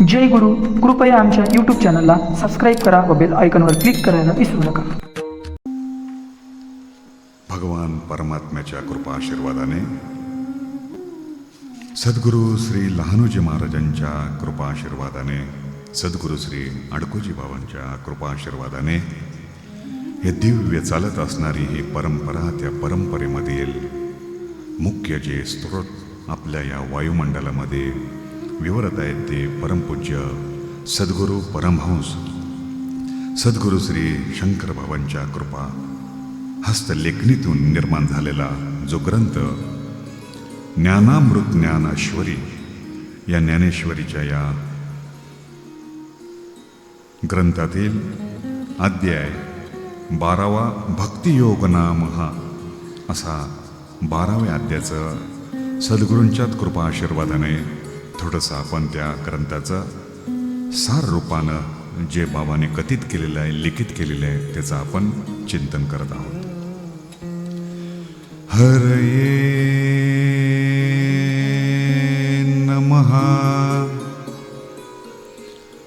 जय गुरु. कृपया आमच्या यूट्यूब चॅनलला सबस्क्राईब करा व बेल आयकॉनवर क्लिक करायला विसरू नका. भगवान परमात्म्याच्या कृपा आशीर्वादाने सद्गुरू श्री लहानोजी महाराजांच्या कृपा आशीर्वादाने सद्गुरू श्री अडकोजी बाबांच्या कृपा आशीर्वादाने हे दिव्य चालत असणारी ही परंपरा त्या परंपरेमधील मुख्य जे स्त्रोत आपल्या या वायुमंडलामध्ये विवरत आहेत ते परमपूज्य सद्गुरू परमहंस. सद्गुरू श्री शंकर बाबांच्या कृपा हस्तलेखनीतून निर्माण झालेला जो ग्रंथ ज्ञानामृत ज्ञानाश्वरी या ज्ञानेश्वरीच्या या ग्रंथातील अध्याय बारावा भक्तियोग नाम हा असा बाराव्या अध्यायाचं सद्गुरूंच्याच कृपा आशीर्वादाने थोडंसं आपण त्या ग्रंथाचं सार रूपानं जे बाबाने कथित केलेलं आहे लिखित केलेलं आहे त्याचं आपण चिंतन करत आहोत. हरये नमहा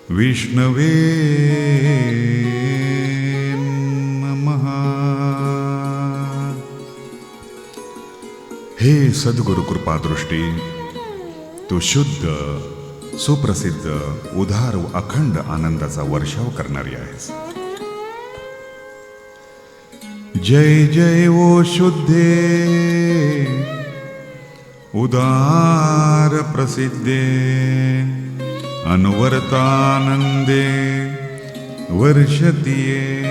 विष्णवे नमः. हे सद्गुरु कृपादृष्टी तो शुद्ध सुप्रसिद्ध उदार व अखंड आनंदाचा वर्षाव करणारी आहेस. जय जय ओ शुद्धे उदार प्रसिद्धे अनुवर्तानंदे वर्षतीये.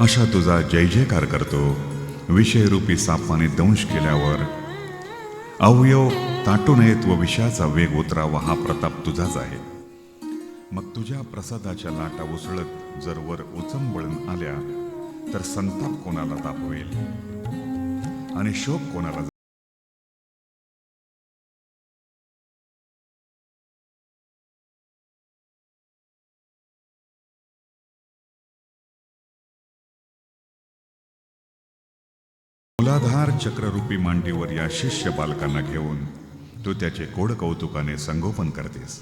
अशा तुझा जय जयकार करतो. विषयरूपी सापाने दंश केल्यावर अवयव ताटू नयेत व विषयाचा वेग उतरावा हा प्रताप तुझाच आहे. मग तुझ्या प्रसादाच्या लाटा उसळत जर वर उचंबळून आल्या तर संताप कोणाला तापवेल आणि शोक कोणाला मुलाधार चक्ररूपी मांडीवर या शिष्य बालकांना घेऊन तू त्याचे कोड कौतुकाने संगोपन करतेस.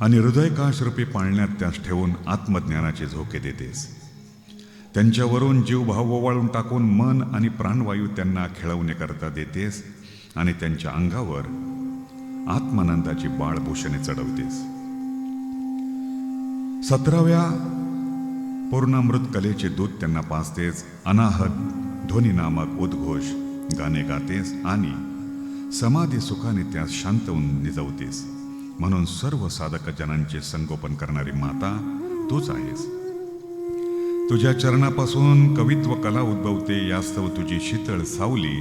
आणि हृदयकाशरूपी पाळण्यात त्यास ठेवून आत्मज्ञानाचे झोके देतेस. त्यांच्यावरून जीवभाव ओवाळून टाकून मन आणि प्राणवायू त्यांना खेळवण्याकरता देतेस आणि त्यांच्या अंगावर आत्मानंदाची बाळभूषणे चढवतेस. सतराव्या पूर्णामृत कलेचे दूध त्यांना पाचतेच अनाहत ध्वनी नामक उद्घोष गाणे गातेस आणि समाधी सुखाने त्यास शांतवून निजवतेस. म्हणून सर्व साधक जनांचे संगोपन करणारी माता तूच आहेस. तुझ्या चरणापासून कवित्व कला उद्भवते यास्तव तुझी शीतळ सावली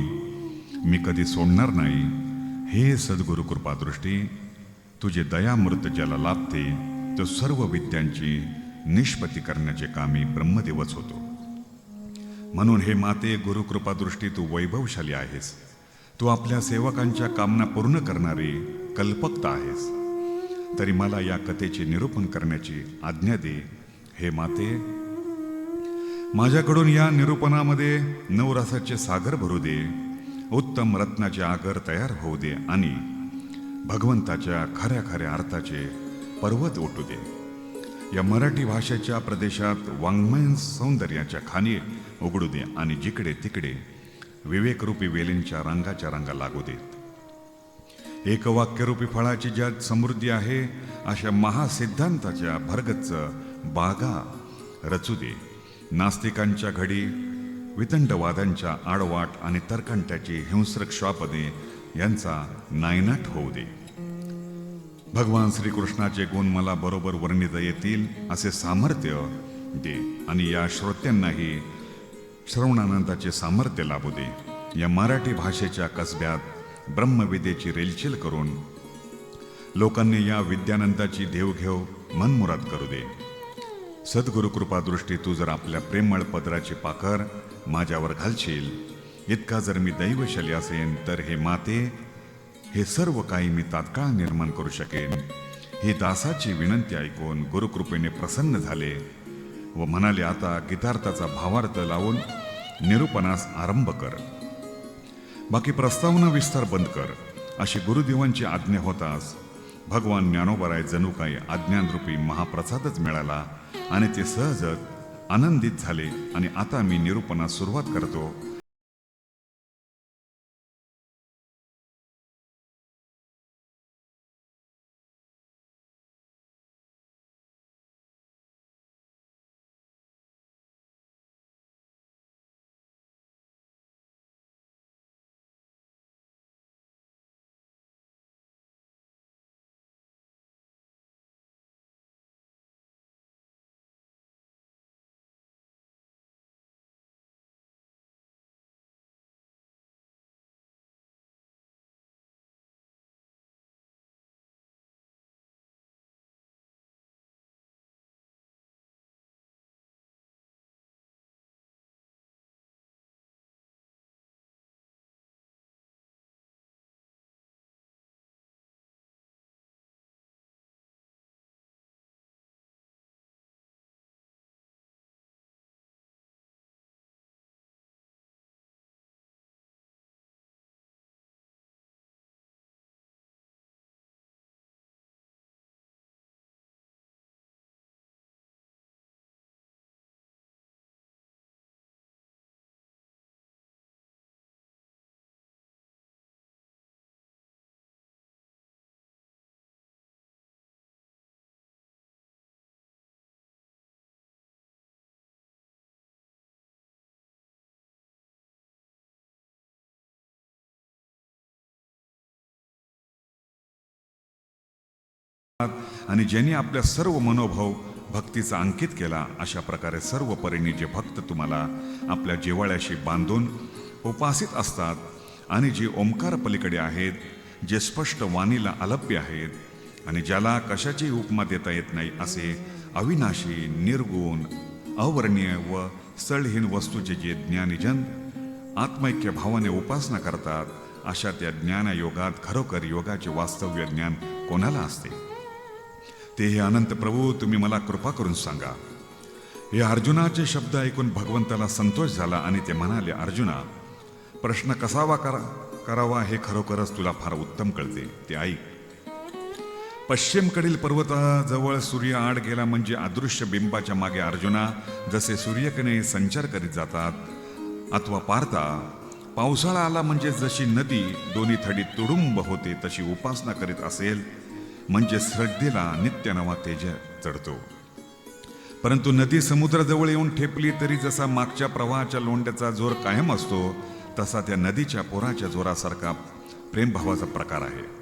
मी कधी सोडणार नाही. हे सद्गुरु कृपादृष्टी तुझे दयामृत ज्याला लाभते तो सर्व विद्यांची निष्पत्ती करण्याचे कामी ब्रह्मदेवच होतो. म्हणून हे माते गुरुकृपादृष्टी तू वैभवशाली आहेस. तू आपल्या सेवकांच्या कामना पूर्ण करणारी कल्पकता आहेस. तरी मला या कथेचे निरूपण करण्याची आज्ञा दे हे माते. माझ्याकडून या निरूपणामध्ये नवरसाचे सागर भरू दे उत्तम रत्नाचे आगर तयार होऊ दे आणि भगवंताच्या खऱ्या खऱ्या अर्थाचे पर्वत ओटू दे. या मराठी भाषेच्या प्रदेशात वाङ्मय सौंदर्याच्या खाणी उघडू दे आणि जिकडे तिकडे विवेकरूपी वेलींच्या रंगाच्या रंगा लागू देत. एक वाक्यरूपी फळाची ज्यात समृद्धी आहे अशा महासिद्धांताच्या भरगच्च बागा रचू दे. नास्तिकांच्या घडी वितंडवादांच्या आडवाट आणि तर्कंट्याची हिंस्रक श्वापदे यांचा नायनाट होऊ दे. भगवान श्रीकृष्णाचे गुण मला बरोबर वर्णित येतील असे सामर्थ्य दे आणि या श्रोत्यांनाही श्रवणानंदाचे सामर्थ्य लाभू दे. या मराठी भाषेच्या कसब्यात ब्रह्मविद्येची रेलचेल करून लोकांनी या विद्यानंदाची देवघेव मनमुराद करू दे. सद्गुरु कृपादृष्टी तू जर आपल्या प्रेमळ पदराची पाखर माझ्यावर घालशील इतका जर मी दैवशाली असेन तर हे माते हे सर्व काही मी तात्काळ निर्माण करू शकेन. ही दासाची विनंती ऐकून गुरुकृपेने प्रसन्न झाले. व म्हणाले आता गीतार्थाचा भावार्थ लावून निरूपणास आरंभ कर. बाकी प्रस्तावना विस्तार बंद कर. अशी गुरुदेवांची आज्ञा होताच भगवान ज्ञानोबराय जणू काही आज्ञानरूपी महाप्रसादच मिळाला आणि ते सहजच आनंदित झाले. आणि आता मी निरूपणास सुरुवात करतो. आणि ज्यांनी आपल्या सर्व मनोभाव भक्तीचा अंकित केला अशा प्रकारे सर्व परीने जे भक्त तुम्हाला आपल्या जिवाळ्याशी बांधून उपासित असतात आणि जे ओंकार पलीकडे आहेत जे स्पष्ट वाणीला अलभ्य आहेत आणि ज्याला कशाची उपमा देता येत नाही असे अविनाशी निर्गुण अवर्णीय व स्थळहीन वस्तूचे जे ज्ञानीजन आत्मैक्य भावाने उपासना करतात अशा त्या ज्ञानयोगात खरोखर योगाचे वास्तव्य ज्ञान कोणाला असते? ते हे अनंत प्रभू तुम्ही मला कृपा करून सांगा. हे अर्जुनाचे शब्द ऐकून भगवंताला संतोष झाला आणि ते म्हणाले अर्जुना प्रश्न कसावा करा करावा हे खरोखरच तुला फार उत्तम कळते. ते ऐक. पश्चिमकडील पर्वताजवळ सूर्य आड गेला म्हणजे अदृश्य बिंबाच्या मागे अर्जुना जसे सूर्यकने संचार करीत जातात अथवा पारता पावसाळा आला म्हणजे जशी नदी दोन्ही थडी तुडुंब होते तशी उपासना करीत असेल म्हणजे श्रद्धेला नित्य नवा तेज चढतो. परंतु नदी समुद्राजवळ येऊन ठेपली तरी जसा मागच्या प्रवाहाच्या लोंड्याचा जोर कायम असतो तसा त्या नदीच्या पोराच्या जोरासारखा प्रेमभावाचा प्रकार आहे.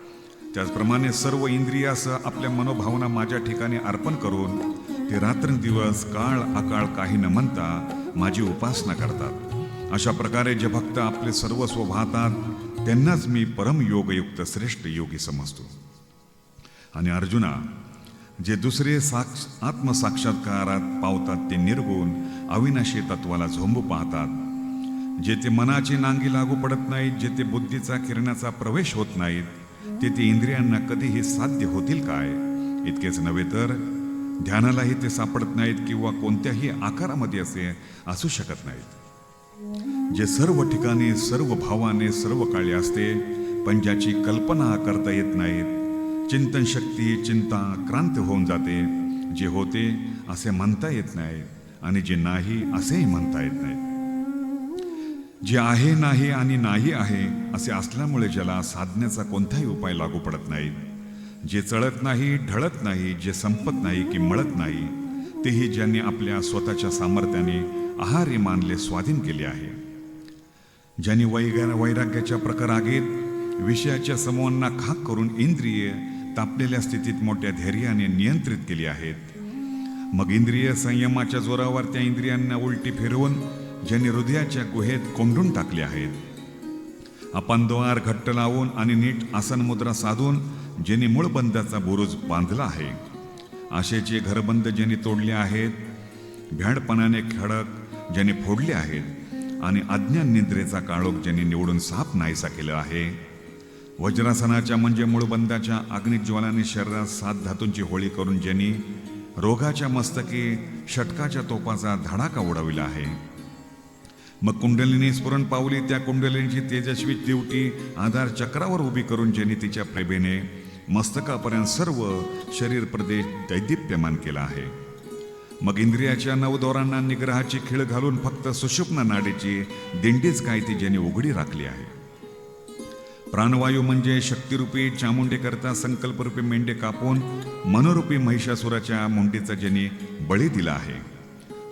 त्याचप्रमाणे सर्व इंद्रियासह आपल्या मनोभावना माझ्या ठिकाणी अर्पण करून ते रात्रंदिवस काळ अकाळ काही न म्हणता माझी उपासना करतात. अशा प्रकारे जे भक्त आपले सर्वस्व वाहतात त्यांनाच मी परमयोगयुक्त श्रेष्ठ योगी समजतो. आणि अर्जुना जे दुसरे साक्ष आत्मसाक्षात्कारात पावतात ते निर्गुण अविनाशी तत्वाला झोंबू पाहतात. जे ते मनाची नांगी लागू पडत नाहीत जे ते बुद्धीचा किरणाचा प्रवेश होत नाहीत ते ते इंद्रियांना कधीही साध्य होतील काय? इतकेच नव्हे तर ध्यानालाही ते सापडत नाहीत किंवा कोणत्याही आकारामध्ये असे असू शकत नाहीत. जे सर्व ठिकाणी सर्व भावाने सर्व काळे असते पण ज्याची कल्पना करता येत नाहीत चिंतन शक्ती चिंता क्रांत होऊन जाते. जे होते असे म्हणता येत नाही आणि जे नाही असेही म्हणता येत नाही जे आहे नाही आणि नाही आहे असे असल्यामुळे ज्याला साधण्याचा कोणताही उपाय लागू पडत नाही जे चळत नाही ढळत नाही जे संपत नाही की मळत नाही तेही ज्यांनी आपल्या स्वतःच्या सामर्थ्याने आहार्य मानले स्वाधीन केले आहे. ज्यांनी वैगा वैराग्याच्या प्रकारागीत विषयाच्या समूहांना खाक करून इंद्रिय तापलेल्या स्थितीत मोठ्या धैर्याने नियंत्रित केली आहेत. मग इंद्रिय संयमाच्या जोरावर त्या इंद्रियांना उलटी फिरवून ज्यांनी हृदयाच्या गुहेत कोंडून टाकले आहेत. अपानद्वार घट्ट लावून आणि नीट आसन मुद्रा साधून ज्यांनी मूळबंधाचा बुरुज बांधला आहे. आशेचे घरबंद ज्यांनी तोडले आहेत भ्याडपणाने खडक ज्यांनी फोडले आहेत आणि अज्ञान निद्रेचा काळोख ज्यांनी निवडून साप नाहीसा केला आहे. वज्रासनाच्या म्हणजे मूळबंदाच्या अग्निज्वालाने शरीरात सात धातूंची होळी करून ज्यांनी रोगाच्या मस्तकी षटकाच्या तोपाचा धडाका उडविला आहे. मग कुंडलिनी स्फुरण पावली त्या कुंडलिनीची तेजस्वी दिवटी आधार चक्रावर उभी करून ज्यांनी तिच्या प्रेमेने मस्तकापर्यंत सर्व शरीर प्रदेश दैदिप्यमान केला आहे. मग इंद्रियाच्या नवदोरांना निग्रहाची खिळ घालून फक्त सुषुप्न नाडीची दिंडीच काय ती ज्यांनी उघडी राखली आहे. प्राणवायू म्हणजे शक्तिरूपी चामुंडेकरता संकल्परूपी मेंढे कापून मनोरूपी महिषासुराच्या मुंडीचा ज्याने बळी दिला आहे.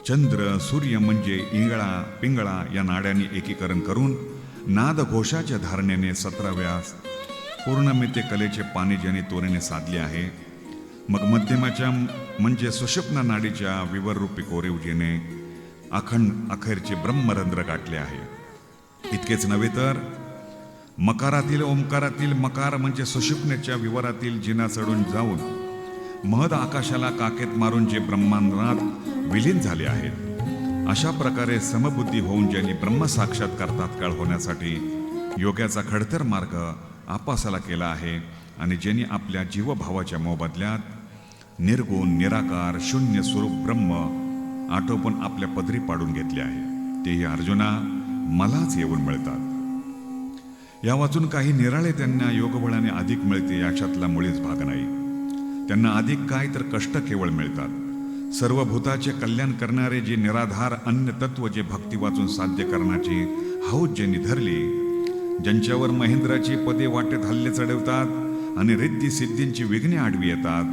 चंद्र सूर्य म्हणजे इंगळा पिंगळा या नाड्यांनी एकीकरण करून नाद घोषाच्या धारणेने सतराव्या पूर्णमिते कलेचे पाणी ज्याने तोरेने साधले आहे. मग मध्यमाच्या म्हणजे सुषुप्न नाडीच्या विवररूपी कोरीवजीने अखंड अखेरचे ब्रह्मरंध्र गाठले आहे. इतकेच नव्हे तर मकारातील ओंकारातील मकार म्हणजे सुषुप्नेच्या विवरातील जिना चढून जाऊन महद आकाशाला काकेत मारून जे ब्रह्मांडात विलीन झाले आहेत अशा प्रकारे समबुद्धी होऊन ज्यांनी ब्रह्मसाक्षात्कार तात्काळ होण्यासाठी योगाचा खडतर मार्ग आपासाला केला आहे आणि ज्यांनी आपल्या जीवभावाच्या मोबदल्यात निर्गुण निराकार शून्य स्वरूप ब्रह्म आटोपण आपल्या पदरी पाडून घेतले आहे तेही अर्जुना मलाच येऊन मिळतात. या वाचून काही निराळे त्यांना योगबळाने अधिक मिळते याच्यातला मुळीच भाग नाही. त्यांना अधिक काय तर कष्ट केवळ मिळतात. सर्व भूताचे कल्याण करणारे जे निराधार अन्य तत्व जे भक्ती वाचून साध्य करण्याची हौद ज्यांनी धरली ज्यांच्यावर महेंद्राची पदे वाटेत हल्ले चढवतात आणि रिद्धी सिद्धींची विघ्ने आडवी येतात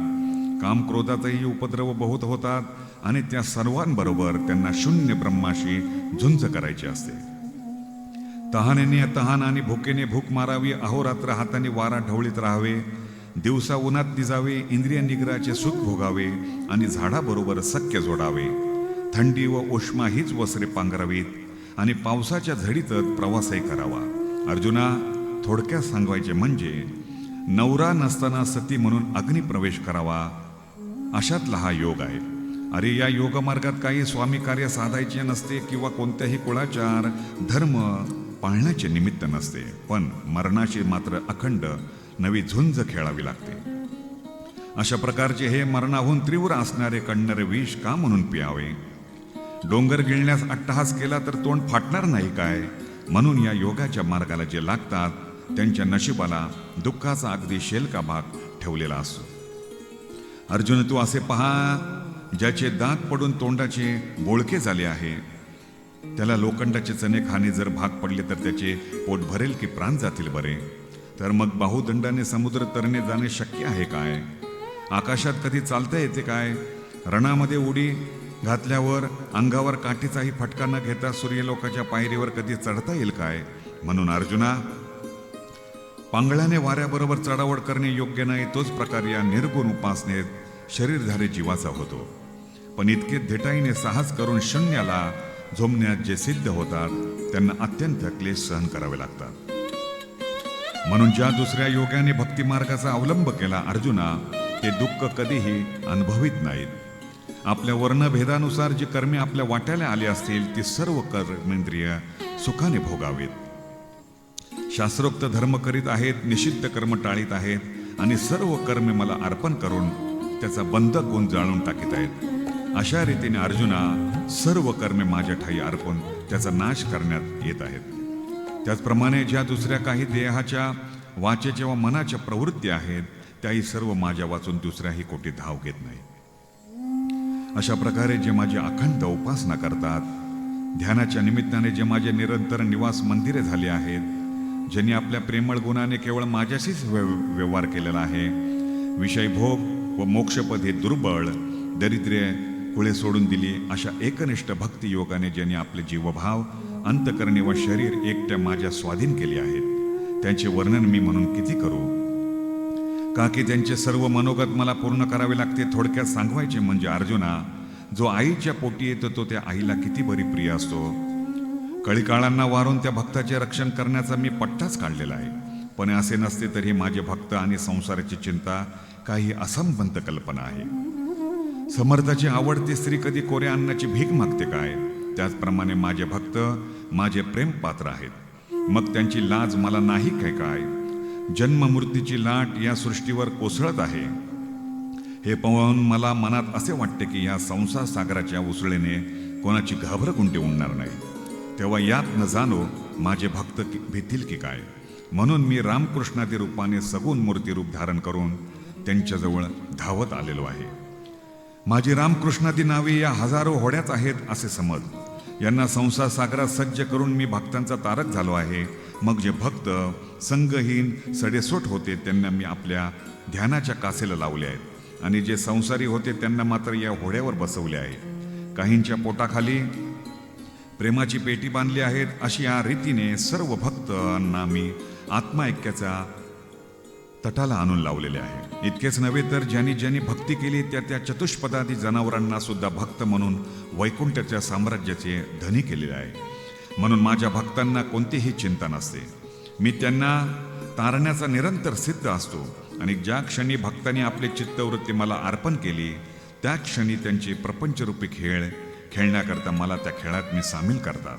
काम क्रोधातही उपद्रव बहुत होतात आणि त्या सर्वांबरोबर त्यांना शून्य ब्रह्माशी झुंज करायची असते. तहानेने तहान आणि भुकेने भूक मारावी अहोरात्र हाताने वारा ढवळीत राहावे दिवसा उन्हात निजावे इंद्रिय निग्राचे सुख भोगावे आणि झाडाबरोबर सख्य जोडावे. थंडी व उष्मा हीच वसरे पांघरावीत आणि पावसाच्या झडीतच प्रवासही करावा. अर्जुना थोडक्यात सांगवायचे म्हणजे नवरा नसताना सती म्हणून अग्निप्रवेश करावा. अशातला हा योग आहे. अरे या योगमार्गात काही स्वामी कार्य साधायचे नसते किंवा कोणत्याही कुळाचार धर्म पाळण्याचे निमित्त नसते पण मरणाची मात्र अखंड नवी झुंज खेळावी लागते. अशा प्रकारचे हे मरणाहून तीव्र असणारे कणणारे विष का म्हणून पियावे? डोंगर गिळण्यास अट्टहास केला तर तोंड फाटणार नाही काय? म्हणून या योगाच्या मार्गाला जे लागतात त्यांच्या नशिबाला दुःखाचा अगदी शेलका भाग ठेवलेला असतो. अर्जुन तू असे पहा ज्याचे दात पडून तोंडाचे बोळके झाले आहे त्याला लोखंडाचे चणे खाणे जर भाग पडले तर त्याचे पोट भरेल की प्राण जातील बरे? तर मग बाहुदंडाने समुद्र तरणे जाणे शक्य आहे काय? आकाशात कधी चालता येते काय? रणामध्ये उडी घातल्यावर अंगावर काठीचाही फटका न घेता सूर्यलोकाच्या पायरीवर कधी चढता येईल काय? म्हणून अर्जुना पांगळ्याने वाऱ्याबरोबर चढावड करणे योग्य नाही तोच प्रकार या निर्गुण उपासनेत शरीरधारी जीवाचा होतो. पण इतके देटाईने साहस करून शून्याला झोमण्यात जे सिद्ध होतात त्यांना अत्यंत क्लेश सहन करावे लागतात. म्हणून ज्या दुसऱ्या योगाने भक्तिमार्गाचा अवलंब केला अर्जुना ते दुःख कधीही अनुभवित नाहीत. आपल्या वर्णभेदानुसार जी कर्मे आपल्या वाट्याला आली असतील ती सर्व कर्मेंद्रिय सुखाने भोगावीत. शास्त्रोक्त धर्म करीत आहेत निषिद्ध कर्म टाळीत आहेत आणि सर्व कर्मे मला अर्पण करून त्याचा बंधक गुण जाळून टाकीत आहेत. अशा रीतीने अर्जुना सर्व कर्मे माझ्या ठाई अर्पण त्याचा नाश करण्यात येत आहेत. त्याचप्रमाणे ज्या दुसऱ्या काही देहाच्या वाचेच्या व मनाच्या प्रवृत्ती आहेत त्याही सर्व माझ्या वाचून दुसऱ्याही कोटी धाव घेत नाही. अशा प्रकारे जे माझी अखंड उपासना करतात ध्यानाच्या निमित्ताने जे माझे निरंतर निवास मंदिरे झाले आहेत ज्यांनी आपल्या प्रेमळ गुणाने केवळ माझ्याशीच व्यव- व्यवहार केलेला आहे विषय भोग व मोक्षपद हे दुर्बळ दरिद्र्य कुळे सोडून दिली. अशा एकनिष्ठ भक्ती योगाने आपले जीवभाव अंतकरणे व शरीर एकट्या माझ्या स्वाधीन केले आहेत. त्यांचे वर्णन मी म्हणून किती करू? का की त्यांचे सर्व मनोगत मला पूर्ण करावे लागते. थोडक्यात सांगवायचे म्हणजे अर्जुना जो आईच्या पोटी येतो तो त्या आईला किती बरी प्रिय असतो. कळीकाळांना वारून त्या भक्ताचे रक्षण करण्याचा मी पट्टाच काढलेला आहे. पण असे नसते तरी माझे भक्त आणि संसाराची चिंता काही असंबंध कल्पना आहे. समर्थाची आवडती स्त्री कधी कोऱ्या अन्नाची भीक मागते काय? त्याचप्रमाणे माझे भक्त माझे प्रेम पात्र आहेत. मग त्यांची लाज मला नाही काय काय? जन्ममूर्तीची लाट या सृष्टीवर कोसळत आहे. हे पाहून मला मनात असे वाटते की या संसार सागराच्या उसळीने कोणाची घाबरगुंडी उडणार नाही. तेव्हा यात न जाणो माझे भक्त की- भीतील की काय? म्हणून मी रामकृष्णादी रूपाने सगुण मूर्ती रूप धारण करून त्यांच्याजवळ धावत आलेलो आहे. माझी रामकृष्णादी नावे या हजारो होड्याच आहेत असे समज. यांना संसार सागरात सज्ज करून मी भक्तांचा तारक झालो आहे. मग जे भक्त संगहीन सडेसोट होते त्यांना मी आपल्या ध्यानाच्या कासेला लावले आहेत. आणि जे संसारी होते त्यांना मात्र या होड्यावर बसवले आहे काहींच्या पोटाखाली प्रेमाची पेटी बांधली आहेत अशी या रीतीने सर्व भक्तांना मी आत्माऐक्याचा तटाला आणून लावलेले आहे. इतकेच नव्हे तर ज्यांनी ज्यांनी भक्ती केली त्या त्या चतुष्पदादी जनावरांना सुद्धा भक्त म्हणून वैकुंठाच्या साम्राज्याचे धनी केलेले आहे. म्हणून माझ्या भक्तांना कोणतीही चिंता नसते. मी त्यांना तारण्याचा निरंतर सिद्ध असतो आणि ज्या क्षणी भक्तांनी आपली चित्तवृत्ती मला अर्पण केली त्या क्षणी त्यांचे प्रपंचरूपी खेळ खेळण्याकरता मला त्या खेळात मी सामील करतात.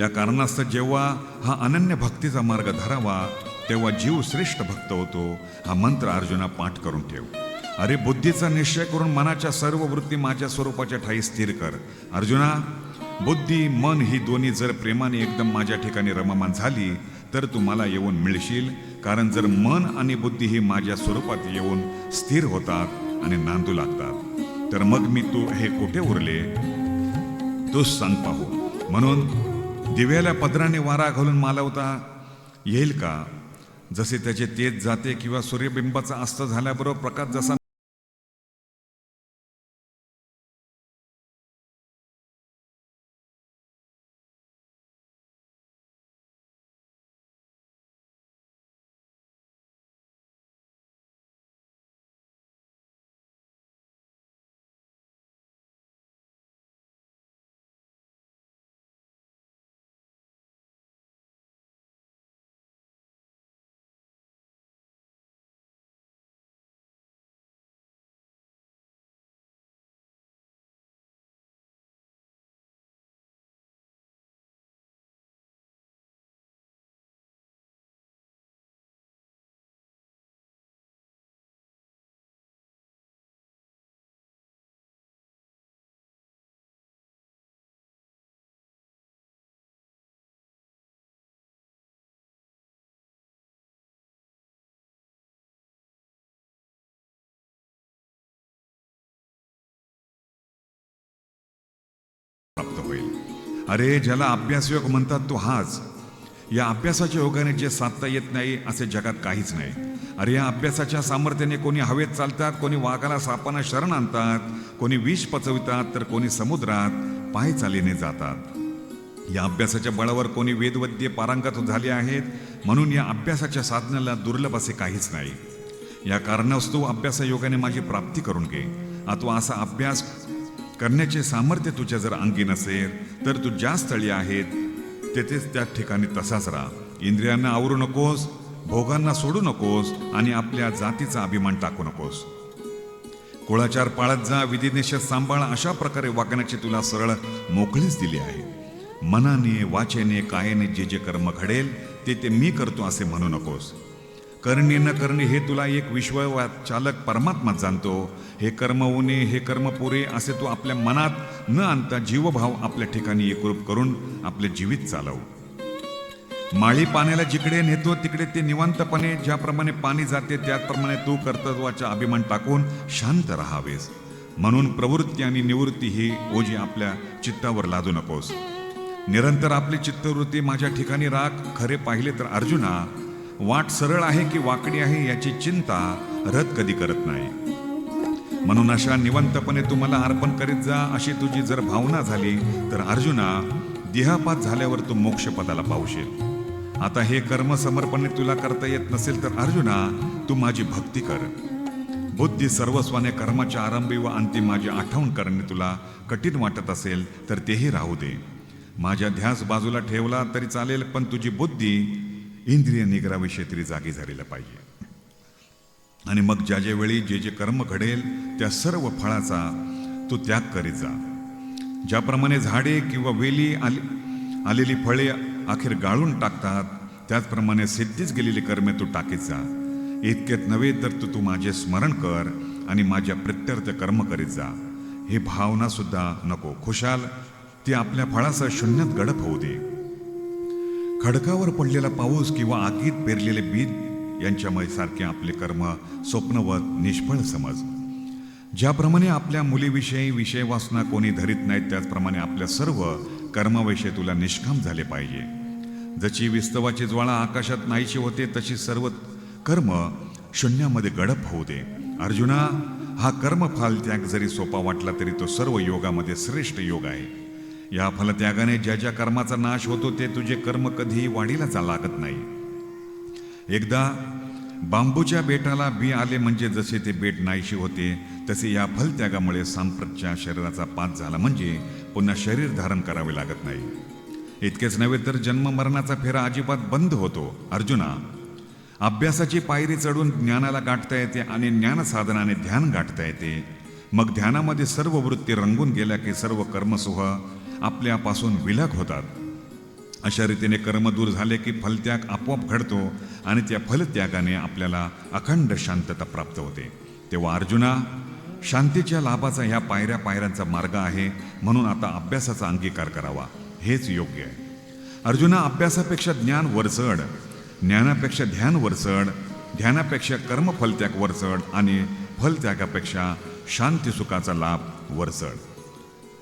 या कारणास्तव जेव्हा हा अनन्य भक्तीचा मार्ग धरावा तेव्हा जीव श्रेष्ठ भक्त होतो. हा मंत्र अर्जुना पाठ करून ठेव. अरे बुद्धीचा निश्चय करून मनाच्या सर्व वृत्ती माझ्या स्वरूपाच्या ठाई स्थिर कर. अर्जुना बुद्धी मन ही दोन्ही जर प्रेमाने एकदम माझ्या ठिकाणी रममान झाली तर तू मला येऊन मिळशील. कारण जर मन आणि बुद्धी ही माझ्या स्वरूपात येऊन स्थिर होतात आणि नांदू लागतात तर मग मी तू हे कुठे उरले? तूच सांग पाहू. म्हणून दिव्याला पदराने वारा घालून मालवता येईल का? जसे त्याचे तेज जाते किंवा सूर्यबिंबाचा अस्त झाल्याबरोबर प्रकाश जसा प्राप्त होईल. अरे ज्याला अभ्यासयोग म्हणतात तो हाच. या अभ्यासाच्या योगाने जे साधता येत नाही असे जगात काहीच नाही. अरे या अभ्यासाच्या सामर्थ्याने कोणी हवेत चालतात कोणी वाघाला सापांना शरण आणतात कोणी विष पचवितात तर कोणी समुद्रात पाय चालीने जातात. या अभ्यासाच्या बळावर कोणी वेदवद्य पारंगत झाले आहेत म्हणून या अभ्यासाच्या साधनाला दुर्लभ असे काहीच नाही. या कारणास्तव अभ्यासयोगाने माझी प्राप्ती करून घे. अथवा असा अभ्यास करण्याचे सामर्थ्य तुझ्या जर अंगी नसेल तर तू ज्या स्थळी आहेत तेथेच त्या ठिकाणी तसाच राहा. इंद्रियांना आवरू नकोस भोगांना सोडू नकोस आणि आपल्या जातीचा अभिमान टाकू नकोस. कुळाचार पाळत जा विधिनिषेध सांभाळ अशा प्रकारे वागण्याची तुला सरळ मोकळीच दिली आहे. मनाने वाचेने कायेने जे जे कर्म घडेल ते ते मी करतो असे म्हणू नकोस. करणे न करणे हे तुला एक विश्व चालक परमात्मा जाणतो. हे कर्म उणे हे कर्म पुरे असे तू आपल्या मनात न आणता जीवभाव आपल्या ठिकाणी एकरूप करून आपले जीवित चालव. माळी पाण्याला जिकडे नेतो तिकडे ते निवांतपणे ज्याप्रमाणे पाणी जाते त्याचप्रमाणे तू कर्तत्वाचा अभिमान टाकून शांत राहावेस. म्हणून प्रवृत्ती आणि निवृत्ती ही ओझी आपल्या चित्तावर लादू नकोस. निरंतर आपली चित्तवृत्ती माझ्या ठिकाणी राख खरे पाहिले तर अर्जुना वाट सरळ आहे की वाकडी आहे याची चिंता रथ कधी करत नाही. म्हणून अशा निवंतपणे तू मला अर्पण करीत जा अशी तुझी जर भावना झाली तर अर्जुना देहापात झाल्यावर तू मोक्षपदाला पावशील आता हे कर्म समर्पणे तुला करता येत नसेल तर अर्जुना तू माझी भक्ती कर. बुद्धी सर्वस्वाने कर्माच्या आरंभी व अंतिम माझी आठवण करणे तुला कठीण वाटत असेल तर तेही राहू दे. माझ्या ध्यास बाजूला ठेवला तरी चालेल पण तुझी बुद्धी इंद्रिय निग्राविषयी तरी जागी झालेला पाहिजे. आणि मग ज्या ज्या वेळी जे जे कर्म घडेल त्या सर्व फळाचा तू त्याग करीत जा. ज्याप्रमाणे झाडे किंवा वेली आली आलेली फळे अखेर गाळून टाकतात त्याचप्रमाणे सिद्धीच गेलेली कर्मे तू टाकीत जा. इतकेच नव्हे तर तू तू माझे स्मरण कर आणि माझ्या प्रत्यर्थ कर्म करीत जा. हे भावनासुद्धा नको. खुशाल ती आपल्या फळासह शून्यात गडप होऊ दे. खडकावर पडलेला पाऊस किंवा आगीत पेरलेले बीज यांच्यामुळे सारखे आपले कर्म स्वप्नवत निष्फळ समज. ज्याप्रमाणे आपल्या मुलीविषयी विषय वासना कोणी धरीत नाहीत त्याचप्रमाणे आपल्या सर्व कर्माविषयी तुला निष्काम झाले पाहिजे. जशी विस्तवाची ज्वाळा आकाशात नाहीशी होते तशी सर्व कर्म शून्यामध्ये गडप होऊ दे. अर्जुना हा कर्मफाल त्याग जरी सोपा वाटला तरी तो सर्व योगामध्ये श्रेष्ठ योग आहे. या फलत्यागाने ज्या ज्या कर्माचा नाश होतो ते तुझे कर्म कधीही वाढीला जा लागत नाही. एकदा बांबूच्या बेटाला बी आले म्हणजे जसे ते बेट नाहीशी होते तसे या फलत्यागामुळे सांप्रतच्या शरीराचा पात झाला म्हणजे पुन्हा शरीर धारण करावे लागत नाही. इतकेच नव्हे तर जन्म मरणाचा फेरा अजिबात बंद होतो. अर्जुना अभ्यासाची पायरी चढून ज्ञानाला गाठता येते आणि ज्ञानसाधनाने ध्यान गाठता येते. मग ध्यानामध्ये सर्व वृत्ती रंगून गेल्या की सर्व कर्मसुह आपल्यापासून विलग होतात. अशा रीतीने कर्म दूर झाले की फलत्याग आपोआप घडतो आणि त्या फलत्यागाने आपल्याला अखंड शांतता प्राप्त होते. तेव्हा अर्जुना शांतीच्या लाभाचा ह्या पायऱ्या पायऱ्यांचा मार्ग आहे म्हणून आता अभ्यासाचा अंगीकार करावा. हेच योग्य आहे. अर्जुना अभ्यासापेक्षा ज्ञान वरचढ ज्ञानापेक्षा ध्यान वरचढ ध्यानापेक्षा कर्मफलत्याग वरचढ आणि फलत्यागापेक्षा शांती सुखाचा लाभ वरचढ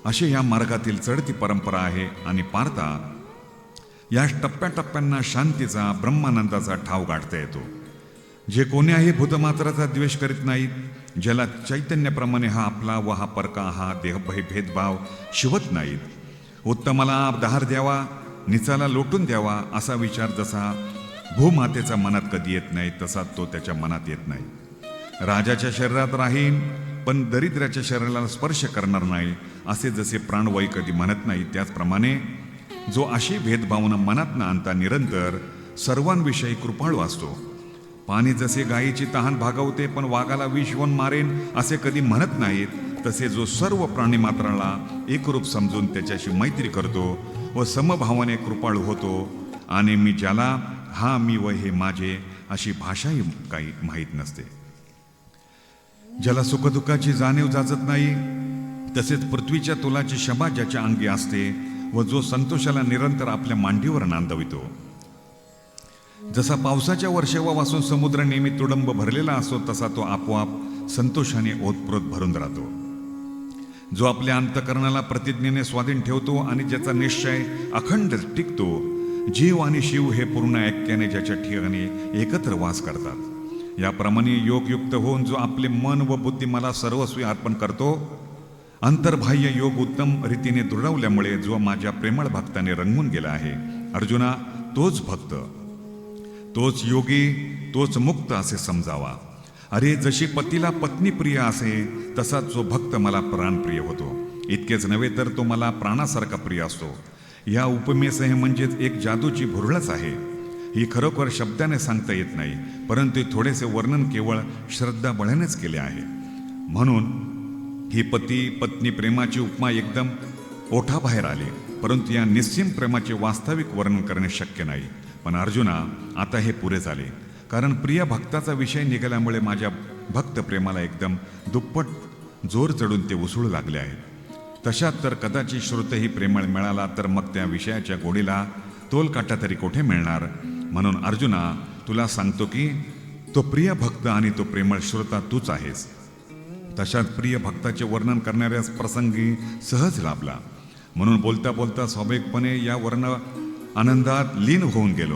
अशी या मार्गातील चढती परंपरा आहे आणि पारता या टप्प्याटप्प्यांना शांतीचा ब्रह्मानंदाचा ठाव गाठता येतो. जे कोण्याही भूतमात्राचा द्वेष करीत नाहीत ज्याला चैतन्याप्रमाणे हा आपला व हा परका हा देहभय भेदभाव शिवत नाहीत. उत्तमाला दहार द्यावा निचाला लोटून द्यावा असा विचार जसा भूमातेचा मनात कधी येत नाही तसा तो त्याच्या मनात येत नाही. राजाच्या शरीरात राहीन पण दरिद्राच्या शरीराला स्पर्श करणार नाही असे जसे प्राणवायू कधी म्हणत नाही त्याचप्रमाणे जो अशी भेदभावना मनात न आणता निरंतर सर्वांविषयी कृपाळू असतो. पाणी जसे गायीची तहान भागवते पण वाघाला विष मारेन असे कधी म्हणत नाहीत तसे जो सर्व प्राणी मात्राला एकरूप समजून त्याच्याशी मैत्री करतो व समभावाने कृपाळू होतो आणि मी ज्याला हा मी व हे माझे अशी भाषाही काही माहीत नसते. ज्याला सुखदुःखाची जाणीव जाचत नाही तसेच पृथ्वीच्या तुलाची क्षमा ज्याच्या अंगी असते व जो संतोषाला निरंतर आपल्या मांडीवर नांदवितो. जसा पावसाच्या वर्षेवापासून समुद्र नेहमी तुडंब भरलेला असतो तसा तो आपोआप संतोषाने ओतप्रोत भरून राहतो. जो आपल्या अंतकरणाला प्रतिज्ञेने स्वाधीन ठेवतो आणि ज्याचा निश्चय अखंड टिकतो जीव आणि शिव हे पूर्ण ऐक्याने ज्याच्या ठिकाणी एकत्र वास करतात. याप्रमाणे योगयुक्त होऊन जो आपले मन व बुद्धी मला सर्वस्वी अर्पण करतो अंतर्बाह्य योग उत्तम रीतीने दृढवल्यामुळे जो माझ्या प्रेमळ भक्ताने रंगून गेला आहे. अर्जुना तोच भक्त. तोच योगी तोच मुक्त असे समजावा. अरे जशी पतीला पत्नी प्रिय असे तसाच जो भक्त मला प्राणप्रिय होतो. इतकेच नव्हे तर तो मला प्राणासारखा प्रिय असतो. या उपमेस हे म्हणजेच एक जादूची भुरळच आहे. ही खरोखर शब्दाने सांगता येत नाही परंतु थोडेसे वर्णन केवळ श्रद्धाबळेनेच केले आहे. म्हणून ही पती पत्नी प्रेमाची उपमा एकदम ओठाबाहेर आली परंतु या निस्सीम प्रेमाचे वास्तविक वर्णन करणे शक्य नाही. पण अर्जुना आता हे पुरे झाले कारण प्रिय भक्ताचा विषय निघाल्यामुळे माझ्या भक्त प्रेमाला एकदम दुप्पट जोर चढून ते उसळू लागले आहेत. तशात तर कदाचित श्रोतही प्रेमळ मिळाला तर मग त्या विषयाच्या गोडीला तोलकाटा तरी कोठे मिळणार? म्हणून अर्जुना तुला सांगतो की तो प्रिय भक्त आणि तो प्रेमळ श्रोता तूच आहेस. तशात प्रिय भक्ताचे वर्णन करणाऱ्या प्रसंगी सहज लाभला. म्हणून बोलता बोलता स्वाभाविकपणे या वर्ण आनंदात लीन होऊन गेलो.